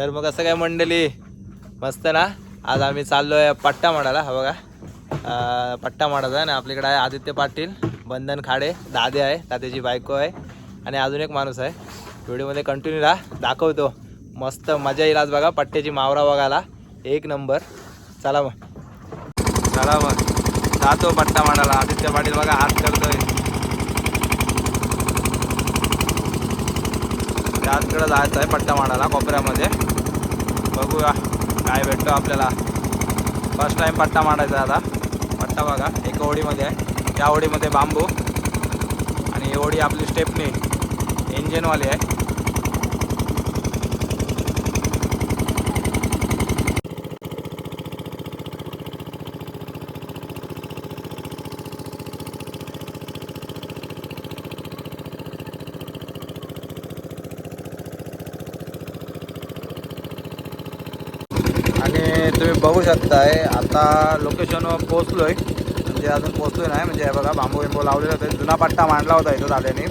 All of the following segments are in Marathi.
तर मग असं काय मंडळी मस्त ना? आज आम्ही चाललोय पट्टा माडाला हा बघा. पट्टा माडाचा आहे ना आपल्याकडे आहे आदित्य पाटील बंधन खाडे दादे आहे दादेची बायको आहे आणि अजून एक माणूस आहे. व्हिडिओमध्ये कंटिन्यू राहा दाखवतो. मस्त मजा येईल आज बघा पट्ट्याची मावरा बघायला. एक नंबर. चला मग. चला मग. जातो पट्टा माडाला आदित्य पाटील बघा हात करतोय. त्याचकडे जायचं आहे पट्टा माडाला कोपऱ्यामध्ये. बघूया काय भेटतो आपल्याला. फर्स्ट टाइम पट्टा मारायचा आहे आता. पट्टा बघा एका ओढीमध्ये आहे. त्या ओढीमध्ये बांबू आणि ही ओढी आपली स्टेपनी. इंजिनवाली आहे आणि तुम्ही बघू शकताय. आता लोकेशनवर पोचलो आहे म्हणजे अजून पोहोचलो नाही. म्हणजे हे बघा बांबू बिंबू लावलेला होतं. जुना पट्टा मांडला होता इथं दादाने.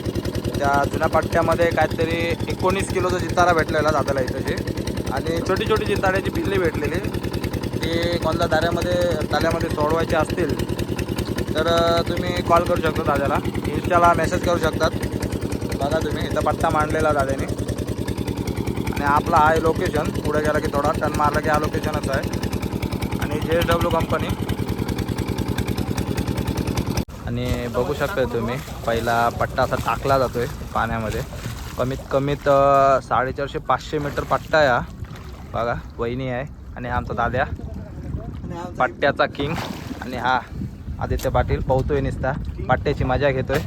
त्या जुन्या पट्ट्यामध्ये काहीतरी एकोणीस किलोचा जितारा भेटलेला दादाला जे आणि छोटी छोटी जिताऱ्याची पिल्ली भेटलेली. ती कोणत्या दाऱ्यामध्ये ताल्यामध्ये सोडवायची असतील तर तुम्ही कॉल करू शकता दादाला. इन्स्टाला मेसेज करू शकतात. बघा तुम्ही इथं पट्टा मांडलेला दादाने. आणि आपला आहे लोकेशन पुढे गेला की थोडा टन मारला की हा लोकेशनच आहे. जे एस डब्ल्यू कंपनी आणि बघू शकता तुम्ही पहिला पट्टा असा टाकला जातोय पाण्यामध्ये. कमीत कमीत साडेचारशे पाचशे मीटर पट्टा आहे बघा वहिनी आहे आणि आमचा दाद्या. पट्ट्याचा किंग आणि हा आदित्य पाटील पोहतोय निसता. पट्ट्याची मजा घेतोय.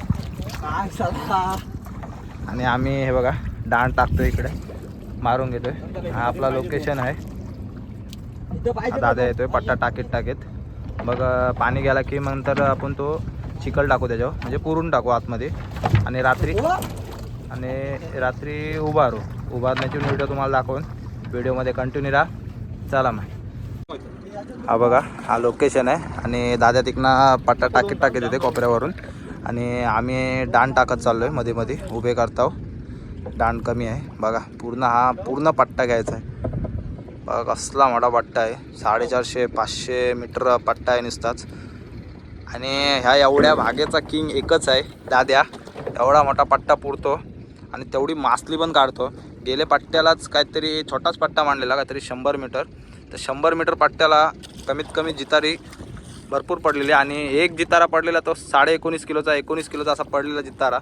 आणि आम्ही हे बघा डाण टाकतोय इकडे. मारून घेतोय. हा आपला लोकेशन आहे. दादा येतोय पट्टा टाकीत टाकीत. मग पाणी गेला की नंतर आपण तो चिखल टाकू त्याच्यावर. म्हणजे पुरून टाकू आतमध्ये. आणि रात्री आणि रात्री उभारू. उभारण्याची व्हिडिओ तुम्हाला दाखवून. व्हिडिओमध्ये कंटिन्यू राहा. चला मग. हा बघा हा लोकेशन आहे. आणि दादा तिकडनं पट्टा टाकीत टाकीत येते कोपऱ्यावरून. आणि आम्ही डाण टाकत चाललो आहे मध्ये मध्ये उभे करताव. डाण कमी आहे. बघा पूर्ण हा पूर्ण पट्टा घ्यायचा आहे. बघा कसला मोठा पट्टा आहे. साडेचारशे पाचशे मीटर पट्टा आहे नुसताच. आणि ह्या एवढ्या भागेचा किंग एकच आहे दाद्या. एवढा मोठा पट्टा पुरतो. आणि तेवढी मासली पण काढतो. गेले पट्ट्यालाच काहीतरी छोटाच पट्टा मांडलेला काहीतरी शंभर मीटर. तर शंभर मीटर पट्ट्याला कमीत कमी जितारी भरपूर पडलेली आणि एक जितारा पडलेला तो साडे एकोणीस किलोचा एकोणीस किलोचा असा पडलेला जितारा.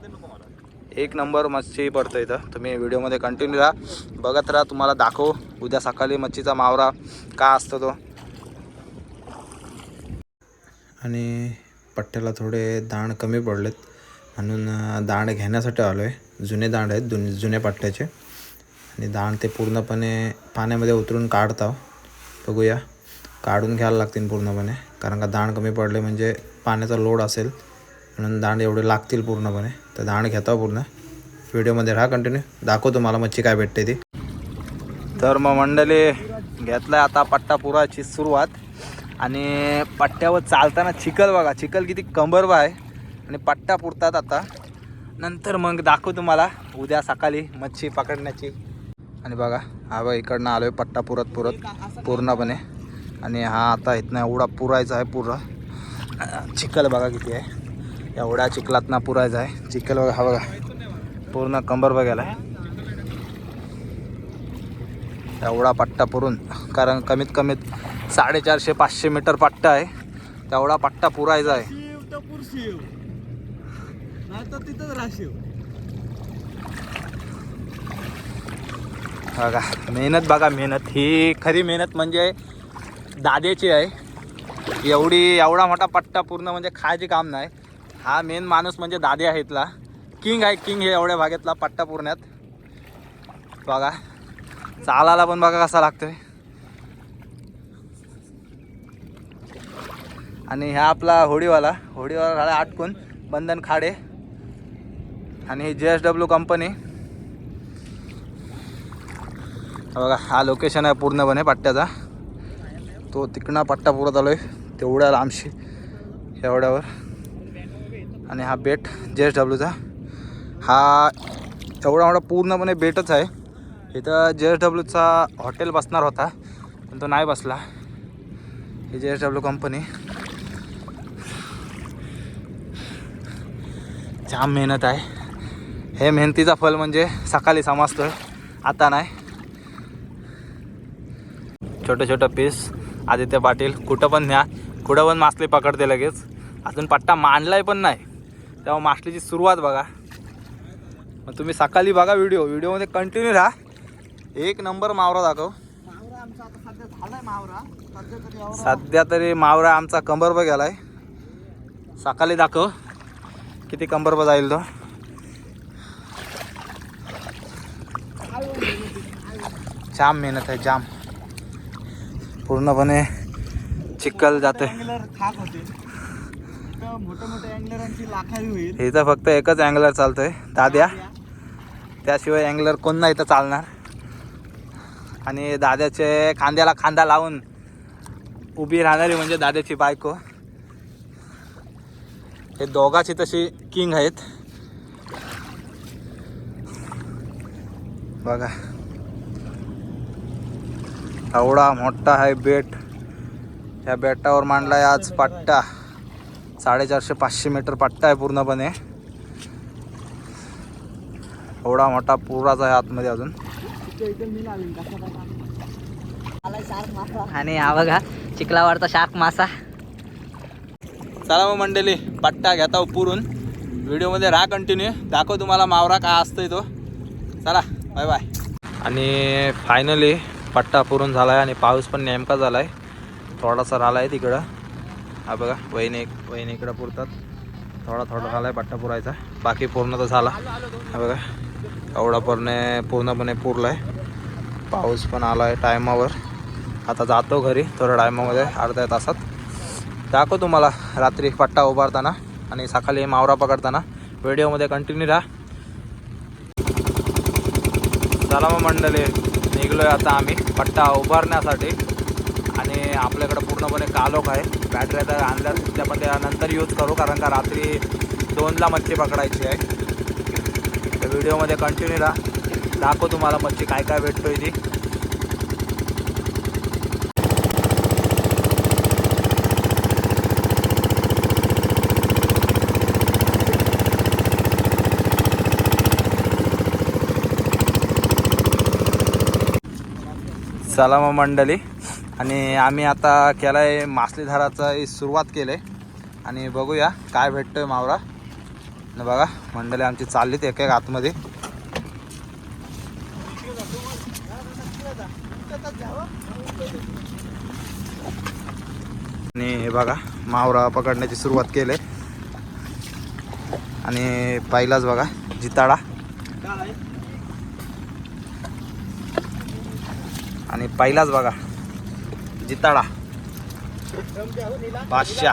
एक नंबर मच्छी पडतं इथं. तुम्ही व्हिडिओमध्ये कंटिन्यू राहा. बघत राहा तुम्हाला दाखव. उद्या सकाळी मच्छीचा मावरा का असतो तो. आणि पट्ट्याला थोडे दाण कमी पडलेत. म्हणून अं, दाण घेण्यासाठी आलो आहे जुने दांड आहेत जुने जुन्या पट्ट्याचे. आणि दाण ते पूर्णपणे पाण्यामध्ये उतरून काढता बघूया. काढून घ्यायला लागतील पूर्णपणे. कारण का दाण कमी पडले म्हणजे पाण्याचा लोड असेल. म्हणून दांड एवढे लागतील पूर्णपणे. तर दांड घेता पूर्ण. व्हिडिओमध्ये राहा कंटिन्यू दाखवतो मला मच्छी काय भेटते ती. तर मग मंडळी घेतलाय आता पट्टा पुराची सुरुवात. आणि पट्ट्यावर चालताना चिखल बघा. चिखल किती कंबरवा आहे. आणि पट्टा पुरतात आता. नंतर मग दाखवू तुम्हाला. उद्या सकाळी मच्छी पकडण्याची. आणि बघा हा बघा इकडनं आलो आहे पट्टा पुरत पुरत पूर्णपणे. आणि हा आता इथनं एवढा पुरायचा आहे पुरा चिखल बघा किती आहे. एवढ्या चिखलातनं पुरायचा आहे चिखल बघा हा बघा. पूर्ण कंबर बघायला. आहे एवढा पट्टा पुरून कारण कमीत कमीत साडेचारशे पाचशे मीटर पट्टा आहे. तेवढा पट्टा पुरायचा आहे बघा मेहनत बघा मेहनत. ही खरी मेहनत म्हणजे दादेची आहे. एवढी एवढा मोठा पट्टा पूर्ण म्हणजे खायचे काम नाही. हा मेन माणूस म्हणजे दादे आहे इथला किंग आहे किंग हे एवढ्या भागातला पट्टा पुरण्यात. बघा. चालायला पण बघा कसा लागतोय. आणि ह्या आपला होडीवाला. होडीवाला झाला आटकून. बंधन खाडे. आणि जे एस डब्ल्यू कंपनी बघा हा लोकेशन आहे पूर्णपणे पट्ट्याचा. तो तिकडं पट्टा पुरत आलो आहे तेवढ्या लांबशी एवढ्यावर. आणि हा बेट जे एस डब्ल्यूचा. हा एवढा मोठा पूर्णपणे बेटच आहे. इथं जे एस डब्ल्यूचा हॉटेल बसणार होता पण तो नाही बसला. ही जे एस डब्ल्यू कंपनी जाम मेहनत आहे. हे मेहनतीचा फल म्हणजे सकाळी समजतं आता नाही. छोटं छोटं पीस आदित्य पाटील कुठं पण न्या. कुठं पण मासले पकडते लगेच. अजून पट्टा मांडलाय पण नाही. तेव्हा मासलीची सुरुवात बघा. मग तुम्ही सकाळी बघा व्हिडिओ. व्हिडिओमध्ये कंटिन्यू राहा. एक नंबर मावरा दाखव. सध्या तरी मावरा आमचा कंबरबा गेलाय. सकाळी दाखव. किती कंबरबा जाईल तो. जाम मेहनत आहे जाम. पूर्णपणे चिखल जाते अँगलर खाक होते इथं मोठ्या मोठ्या अँगलरांची लाखावी होईल इथं फक्त एकच अँगलर चालतोय. दाद्या. त्याशिवाय अँगलर कोण नाही इथं चालणार. आणि दाद्याचे खांद्याला खांदा लावून उभी राहणारी म्हणजे दाद्याची बायको. हे दोघाची तशी किंग आहेत. बघा. एवढा मोठा आहे बेट. या बेटावर मांडलाय आज पट्टा. साडेचारशे पाचशे मीटर पट्टा आहे पूर्णपणे. एवढा मोठा पुराचा आहे आतमध्ये अजून. आणि हा बघा चिखलावरचा शाक मासा. चला मग मंडळी पट्टा घेता पुरून व्हिडिओमध्ये राहा कंटिन्यू दाखव तुम्हाला मावरा काय असतोय तो. चला बाय बाय आणि फायनली पट्टा पुरून झाला आहे आणि पाऊस पण नेमका झाला आहे थोडासा राहिला आहे तिकडं. हा बघा वहिनी वहिनी इकडं पुरतात. थोडा थोडा झाला आहे पट्टा पुरायचा. बाकी पूर्ण तर झाला. हा बघा एवढा पूर्ण पूर्णपणे पुरला आहे पाऊस पण आला आहे टायमावर. आता जातो घरी थोड्या टायमामध्ये अर्ध्या तासात. दाखव तुम्हाला रात्री पट्टा उभारताना आणि सकाळी मावरा पकडताना. व्हिडिओमध्ये कंटिन्यू राहा. चला मग मंडळी निघलो आहे आता आम्ही पट्टा उभारण्यासाठी. आपल्याकडं पूर्णपणे कालोख आहे. बॅटऱ्या तर आणल्या त्या पण त्या नंतर यूज करू कारण का रात्री दोनला मच्छी पकडायची आहे. तर व्हिडिओमध्ये कंटिन्यू राहा. दाखव तुम्हाला मच्छी काय काय भेटतोय ती. चला मग मंडळी. आणि आम्ही आता केला आहे मासलीधाराचा सुरुवात केलं आहे आणि बघूया काय भेटतोय मावरा न बघा मंडळी आमची चाललीत एक एक आतमध्ये. आणि हे बघा मावरा पकडण्याची सुरुवात केली आणि पहिलाच बघा जिताडा. आणि पहिलाच बघा जिताडा. जा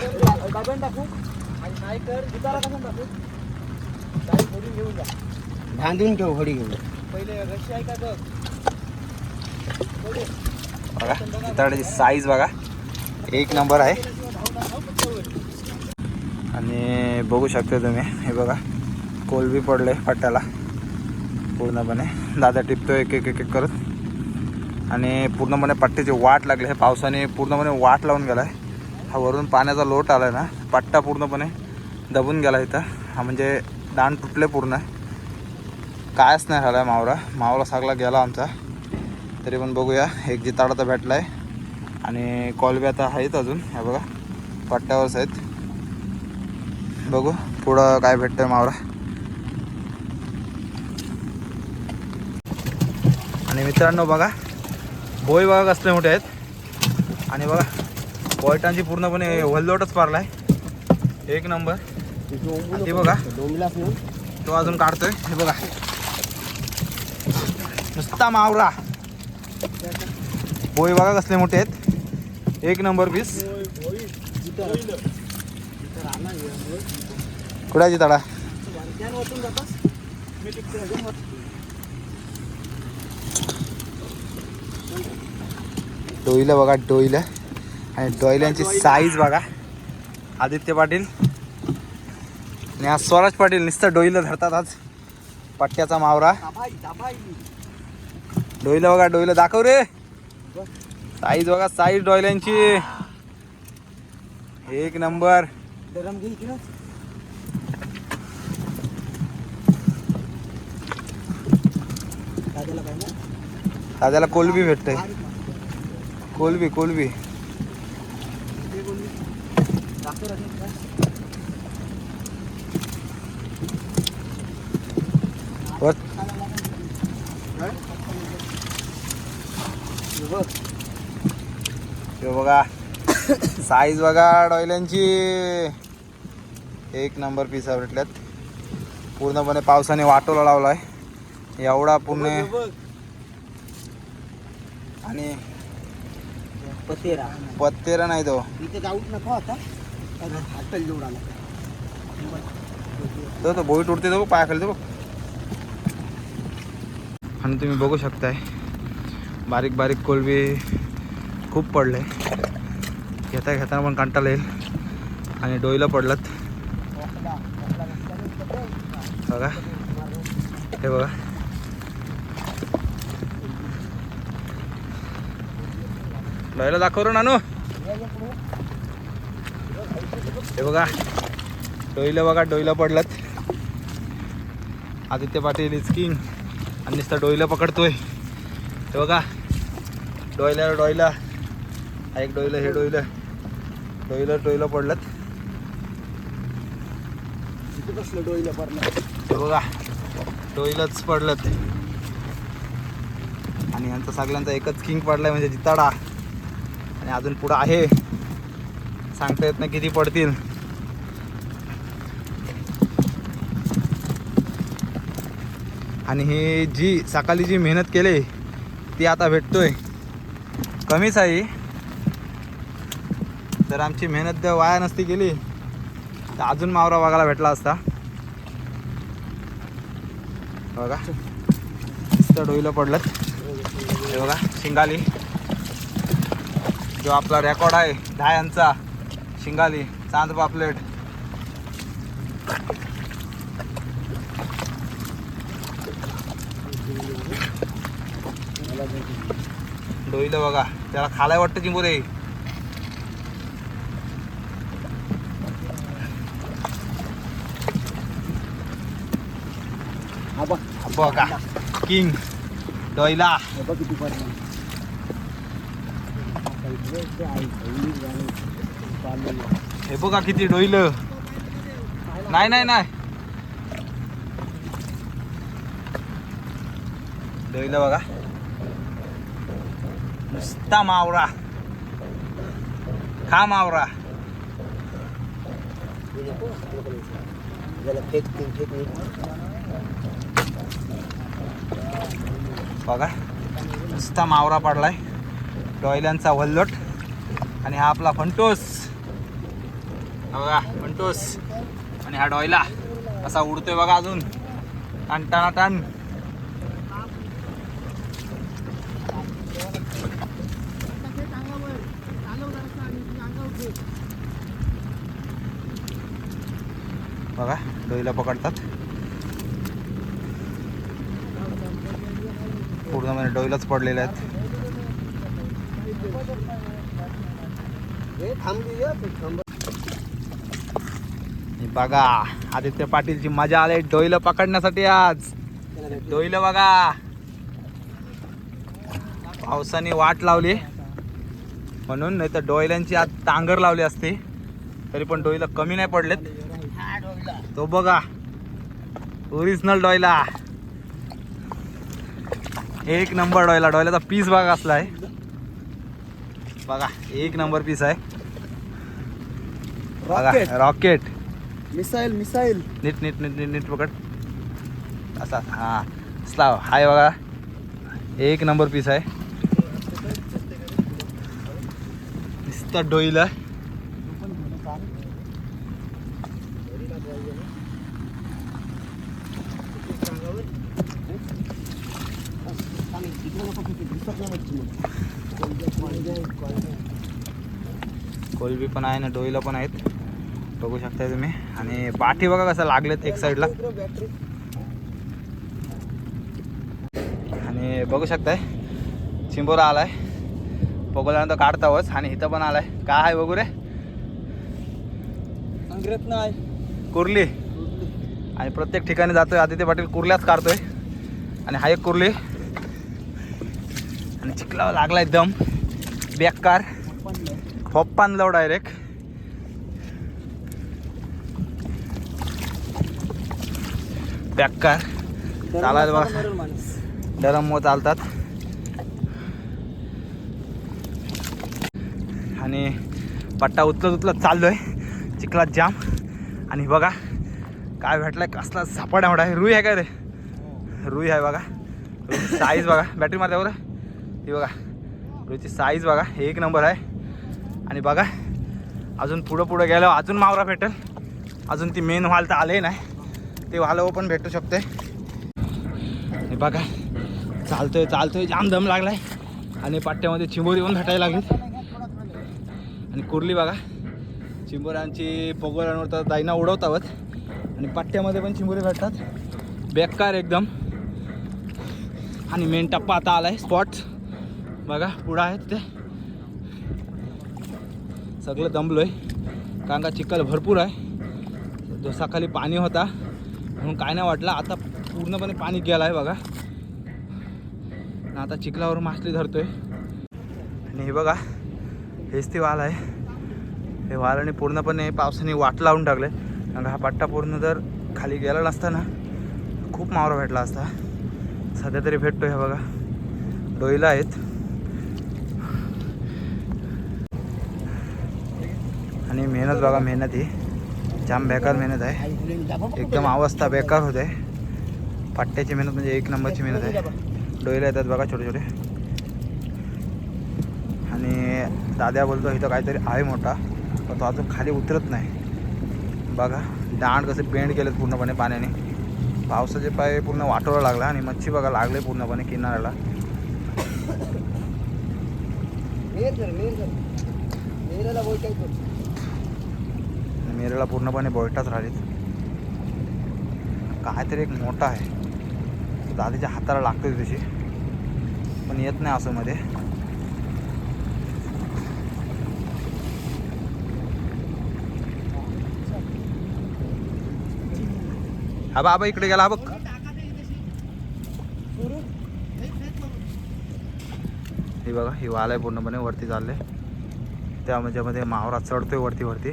बांधून ठेव होडी घेऊन. बघ जिताड्याची साईज बघा. एक नंबर आहे. आणि बघू शकता तुम्ही हे बघा. कोलबी पडले पट्ट्याला. पूर्णपणे. दादा टिपतो एक एक एक एक करत आणि पूर्णपणे पट्ट्याची वाट लागली. आहे पावसाने पूर्णपणे वाट लावून गेला आहे हा वरून पाण्याचा लोट आला आहे ना पट्टा पूर्णपणे दबून गेला इथं. हा म्हणजे दान तुटले पूर्ण. कायच नाही झाला आहे मावरा. मावरा सागला गेला आमचा. तरी पण बघूया. एक जिताडा तर भेटला आहे आणि कॉलबी आता आहेत अजून. हे बघा पट्ट्यावरच आहेत. बघू पुढं काय भेटतं आहे मावरा. आणि मित्रांनो बघा भोय बघा कसले मोठे आहेत. आणि बघा पोयटांची पूर्णपणे वल्लोटच पारला आहे एक नंबर. हे बघा. तो अजून काढतोय. हे बघा. नुसता मावरा. भोय बघा कसले मोठे आहेत. एक नंबर पीस कुठे तडा डोईलं बघा डोईला. आणि डोईल्यांची साईज बघा. आदित्य पाटील आणि आज स्वराज पाटील नुसतं डोईलं धरतात आज. पट्ट्याचा मावरा. डोईलं बघा डोईलं दाखव रे. साईज बघा साईज डोयल्यांची एक नंबर. दादाला कोलबी भेटते कोलबी कोलबी बघा. साईज बघा डॉयल्यांची. एक नंबर पिसा भेटल्यात पूर्णपणे पावसाने वाटोला लावलाय. एवढा पूर्ण आणि पतेरा. पत्तेरा नाही तो. इथे जाऊच नको आता. हॉटेल जेवढा आला तो तो बोईट उडते तो पायाखाली तो आणि तुम्ही बघू शकताय बारीक बारीक कोलबी खूप पडले. घेता घेताना पण कंटाळा येईल. आणि डोईला पडलात. बघा. हे बघा. डोईला दाखव रे नानू. हे बघा डोईला बघा डोईला पडलात. आदित्य पाटील इज किंग आणि नुसतं डोईला पकडतोय. हे बघा डोईला डोईला. एक डोईला हे डोईला. डोईला डोईला पडलात. कसलं डोईला पडलं हे बघा डोईलाच पडलत. आणि यांचा सगळ्यांचा एकच किंग पडलाय म्हणजे जिताडा. आणि अजून पुढं आहे. सांगता येत नाही किती पडतील. आणि ही जी सकाळी जी मेहनत केली ती आता भेटतोय. कमीच आहे तर आमची मेहनत जर वाया नसती गेली तर अजून मावरा बघायला भेटला असता. बघा. डोईला पडलं. हे बघा शिंगाली. जो आपला रेकॉर्ड आहे दहा यांचा शिंगाली चांद पापलेट डोईला बघा त्याला खालाय वाटतं चिंबोरे बघा. किंग डोईला. हे बघ किती बघा किती डोईल नाही नाही नाही. डोईल बघा. नुसता मावरा खा मावरा बघा. नुसता मावरा पडलाय. डॉयल्यांचा वल्लोट. आणि हा आपला फंटोस बघा फंटोस आणि हा डॉयला. असा उडतोय बघा अजून. टन टना बघा डोईला पकडतात. पूर्ण म्हणजे डोईलाच पडलेल्या आहेत हे थांबली या, ते थांब. आणि बघा आदित्य पाटीलची मजा आली. डोईल पकडण्यासाठी आज. डोईल बघा. पावसाने वाट लावली. म्हणून नाही तर डोयल्यांची आज तांगर लावली असती. तरी पण डोईला कमी नाही पडलेत. तो बघा. ओरिजिनल डोयला एक नंबर डोयला डोयल्याचा पीस बघा असला आहे. बघा एक नंबर पीस आहे. बघा रॉकेट रॉकेट मिसाईल मिसाईल नीट नीट नीट नीट नीट पकड. असा हा. स्लाव हाय बघा. एक नंबर पीस आहे. नुसतं डोईला. कोलबी पण आहे ना डोईला पण आहेत. बघू शकताय तुम्ही. आणि पाठी बघा कसं लागलेत एक साईडला आणि बघू शकताय चिंबोरा आलाय. पगोल्यानंतर काढतावच. आणि इथं पण आलाय. काय आहे बघू रे? कुर्ली. आणि प्रत्येक ठिकाणी जातोय. आदित्य पाटील कुर्ल्याच काढतोय. आणि हा एक कुर्ली. आणि चिखला लागलाय दम. बेकार. खोप लव डायरेक्ट बेकार. चालायला बघा. डरम चालतात. आणि पट्टा उचलत उचलत चाललोय. चिखलात जाम. आणि बघा काय भेटलाय कसला सापडा मोठा आहे. रुई आहे काय रे? रुई आहे बघा. साईज बघा. बॅटरी मारते बरं. ही बघा. याची साईज बघा एक नंबर आहे. आणि बघा अजून पुढं पुढं गेल्यावर अजून मावरा भेटेल. अजून ती मेन व्हाल तर आले नाही. ते व्हालं पण भेटू शकते. हे बघा चालतोय चालतोय जाम दम लागलाय. आणि पाट्ट्यामध्ये चिंबोरी पण भेटायला लागली. आणि कुर्ली बघा चिंबोऱ्यांची पगोऱ्यांवर तर दाईना उडवतावत. आणि पाट्ट्यामध्ये पण चिंबोरी भेटतात. बेकार एकदम. आणि मेन टप्पा आता आला आहे स्पॉट्स बघा पुढं आहे तिथे. सगळं दमलोय. कारण का चिखल भरपूर आहे. दोसाखाली पाणी होता. म्हणून काय नाही वाटलं. आता पूर्णपणे पाणी गेलं आहे बघा. आता चिखलावर मासली धरतोय. आणि हे बघा हेच ते वाल आहे. हे वालाने पूर्णपणे पावसाने वाट लावून टाकले कारण हा पट्टा पूर्ण जर खाली गेला नसता ना खूप मावरा भेटला असता. सध्या तरी भेटतो हे बघा. डोईला आहेत. आणि मेहनत बघा मेहनत ही. जाम बेकार मेहनत आहे. एकदम अवस्था बेकार होते. पट्ट्याची मेहनत म्हणजे एक नंबरची मेहनत आहे. डोईला येतात बघा छोटे छोटे. आणि दाद्या बोलतो इथं काहीतरी आहे मोठा पण तो अजून खाली उतरत नाही. बघा दांड कसं बेंड केलेत पूर्णपणे पाण्याने. पावसाचे पाय पूर्ण वाटोळा लागला आणि मच्छी बघा लागले पूर्णपणे किनाऱ्याला. मेर मेरेला पूर्णपणे बोलटाच राहिलीत. काहीतरी एक मोठा आहे. दादीच्या हाताला लागतोय तशी पण येत नाही असं मध्ये. हा बाबा इकडे गेला बघ. हे बघा ही वाल आहे पूर्णपणे वरती चालले त्या म्हणजे मावरा चढतोय वरती वरती.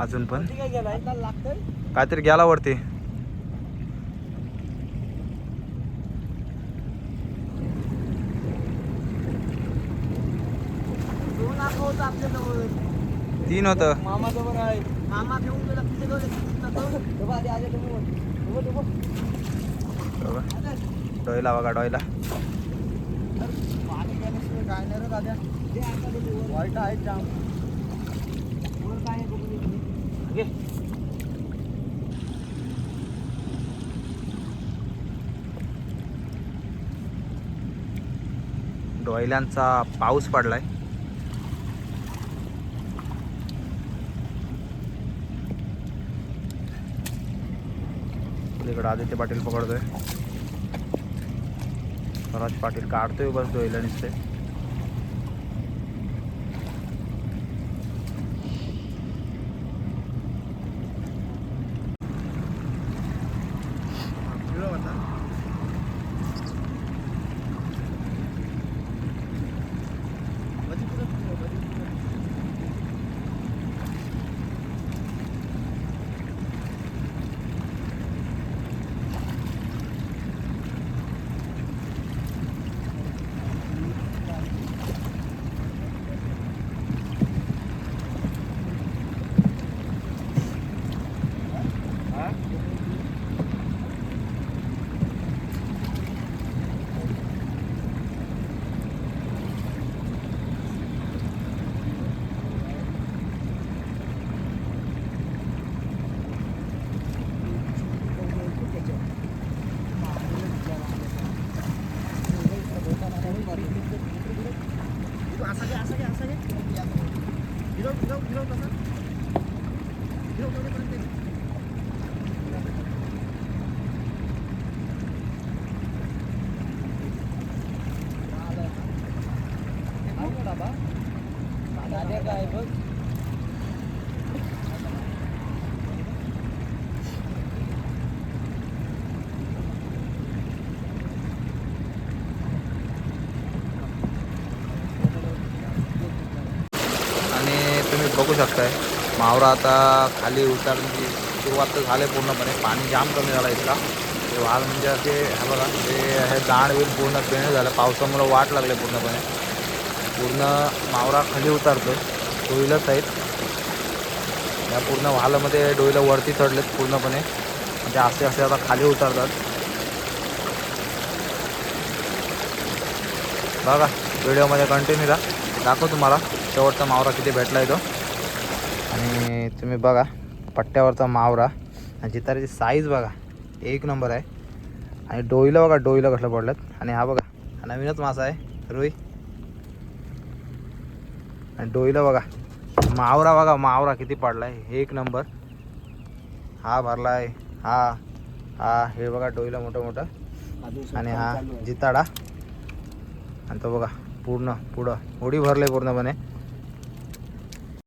अजून पण. काय गेलाय? लागतंय. काहीतरी गेला वरती. तीन होतं. डोयला बघा डोयला काय? नाही रे दाद्या वाईट आहे जाम वर काय आहे बघून ये. घे. बैलांचा पाऊस पडलाय. इकडं आदित्य पाटील पकडतोय. स्वराज पाटील काढतोय बस डोयला नुसते. काय बघ. आणि तुम्ही बघू शकताय मावरा आता खाली उतरण्याची सुरुवात तर झाली पूर्णपणे पाणी जाम कमी झाला इथला ते वाल म्हणजे असे हे बघा ते हे दाण पूर्ण पेणे झालं पावसामुळं वाट लागले पूर्णपणे. पूर्ण मावरा खाली उतरतो डोईलच आहेत. या पूर्ण वालामध्ये डोईला वरती चढलेत पूर्णपणे. म्हणजे असे असे आता खाली उतरतात. बघा व्हिडिओमध्ये कंटिन्यू राहा दाखव तुम्हाला शेवटचा मावरा किती भेटला आहे तो. आणि तुम्ही बघा पट्ट्यावरचा मावरा आणि जिताऱ्याची साईज बघा एक नंबर आहे. आणि डोईला बघा डोईला कसलं पडलं आणि हा बघा नवीनच मासा आहे. रुई. आणि डोईला बघा. मावरा बघा मावरा किती पडला आहे एक नंबर. हा भरला आहे हा. हा हे बघा डोईला मोठं मोठं आणि हा जिताडा. आणि तो बघा पूर्ण पुढं. होडी भरले पूर्णपणे.